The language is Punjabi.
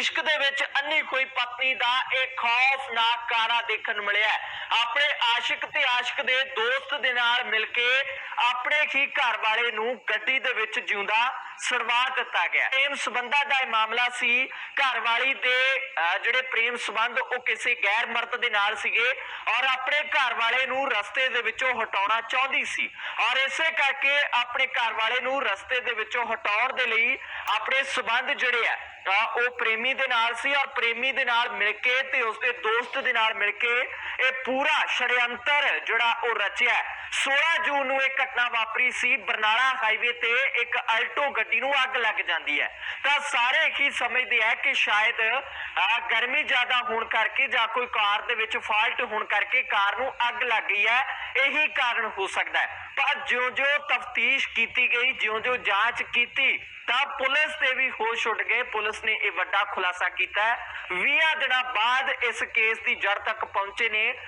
ਇਸ਼ਕ ਦੇ ਵਿੱਚ ਅੰਨੀ ਹੋਈ ਪਤਨੀ ਦਾ ਇਹ ਖੌਫਨਾਕ ਕਾਰਾ ਦੇਖਣ ਨੂੰ ਮਿਲਿਆ ਆਪਣੇ ਆਸ਼ਿਕ ਤੇ ਆਸ਼ਿਕ ਦੇ ਦੋਸਤ ਦੇ ਨਾਲ ਮਿਲ ਕੇ ਆਪਣੇ ਹੀ ਘਰ ਵਾਲੇ ਨੂੰ ਗੱਡੀ ਦੇ ਵਿੱਚ ਜਿਉਂਦਾ ਸਰਵਾ ਦਿੱਤਾ ਗਿਆ ਪ੍ਰੇਮ ਸੰਬੰਧਾਂ ਦਾ ਇਹ ਮਾਮਲਾ ਸੀ ਘਰ ਵਾਲੀ ਦੇ ਜਿਹੜੇ ਪ੍ਰੇਮ ਸੰਬੰਧ ਉਹ ਕਿਸੇ ਗੈਰ ਮਰਦ ਦੇ ਨਾਲ ਸੀਗੇ ਔਰ ਆਪਣੇ ਘਰ ਵਾਲੇ ਨੂੰ ਰਸਤੇ ਦੇ ਵਿੱਚੋਂ ਹਟਾਉਣਾ ਚਾਹੁੰਦੀ ਸੀ ਔਰ ਇਸੇ ਕਰਕੇ ਆਪਣੇ ਘਰ ਵਾਲੇ ਨੂੰ ਰਸਤੇ ਦੇ ਵਿੱਚੋਂ ਹਟਾਉਣ ਦੇ ਲਈ ਆਪਣੇ ਸੰਬੰਧ ਜਿਹੜੇ ਆ ਅਹ, ਉਹ ਪ੍ਰੇਮੀ ਦੇ ਨਾਲ ਸੀ ਔਰ ਪ੍ਰੇਮੀ ਦੇ ਨਾਲ ਮਿਲ ਕੇ ਤੇ ਉਸਦੇ ਦੋਸਤ ਦੇ ਨਾਲ ਮਿਲ ਕੇ ਇਹ ਪੂਰਾ ਛੜਯੰਤਰ ਜਿਹੜਾ ਉਹ ਰਚਿਆ ਹੈ। 16 ਜੂਨ ਨੂੰ ਇੱਕ ਘਟਨਾ ਵਾਪਰੀ ਸੀ ਬਰਨਾਲਾ ਹਾਈਵੇ ਤੇ ਇੱਕ ਅਲਟੋ ਗੱਡੀ ਨੂੰ ਅੱਗ ਲੱਗ ਜਾਂਦੀ ਹੈ। ਤਾਂ ਸਾਰੇ ਹੀ ਸਮਝਦੇ ਆ ਕਿ ਸ਼ਾਇਦ ਗਰਮੀ ਜ਼ਿਆਦਾ ਹੋਣ ਕਰਕੇ ਜਾਂ ਕੋਈ ਕਾਰ ਦੇ ਵਿੱਚ ਫਾਲਟ ਹੋਣ ਕਰਕੇ ਕਾਰ ਨੂੰ ਅੱਗ ਲੱਗ ਗਈ ਹੈ। ਇਹੀ ਕਾਰਨ ਹੋ ਸਕਦਾ ਹੈ। ਪਰ ਜਿਉਂ-ਜਿਉਂ ਤਫਤੀਸ਼ ਕੀਤੀ ਗਈ, ਜਿਉਂ-ਜਿਉਂ ਜਾਂਚ ਕੀਤੀ, ਤਾਂ ਪੁਲਿਸ ਤੇ ਵੀ ਹੋਸ਼ ਉੱਡ ਗਏ। ਪੁਲਿਸ ਨੇ ਇਹ ਵੱਡਾ ਖੁਲਾਸਾ ਕੀਤਾ ਹੈ। 20 ਦਿਨਾਂ ਬਾਅਦ ਇਸ ਕੇਸ ਦੀ ਜੜ ਤੱਕ ਪਹੁੰਚੇ ਨੇ।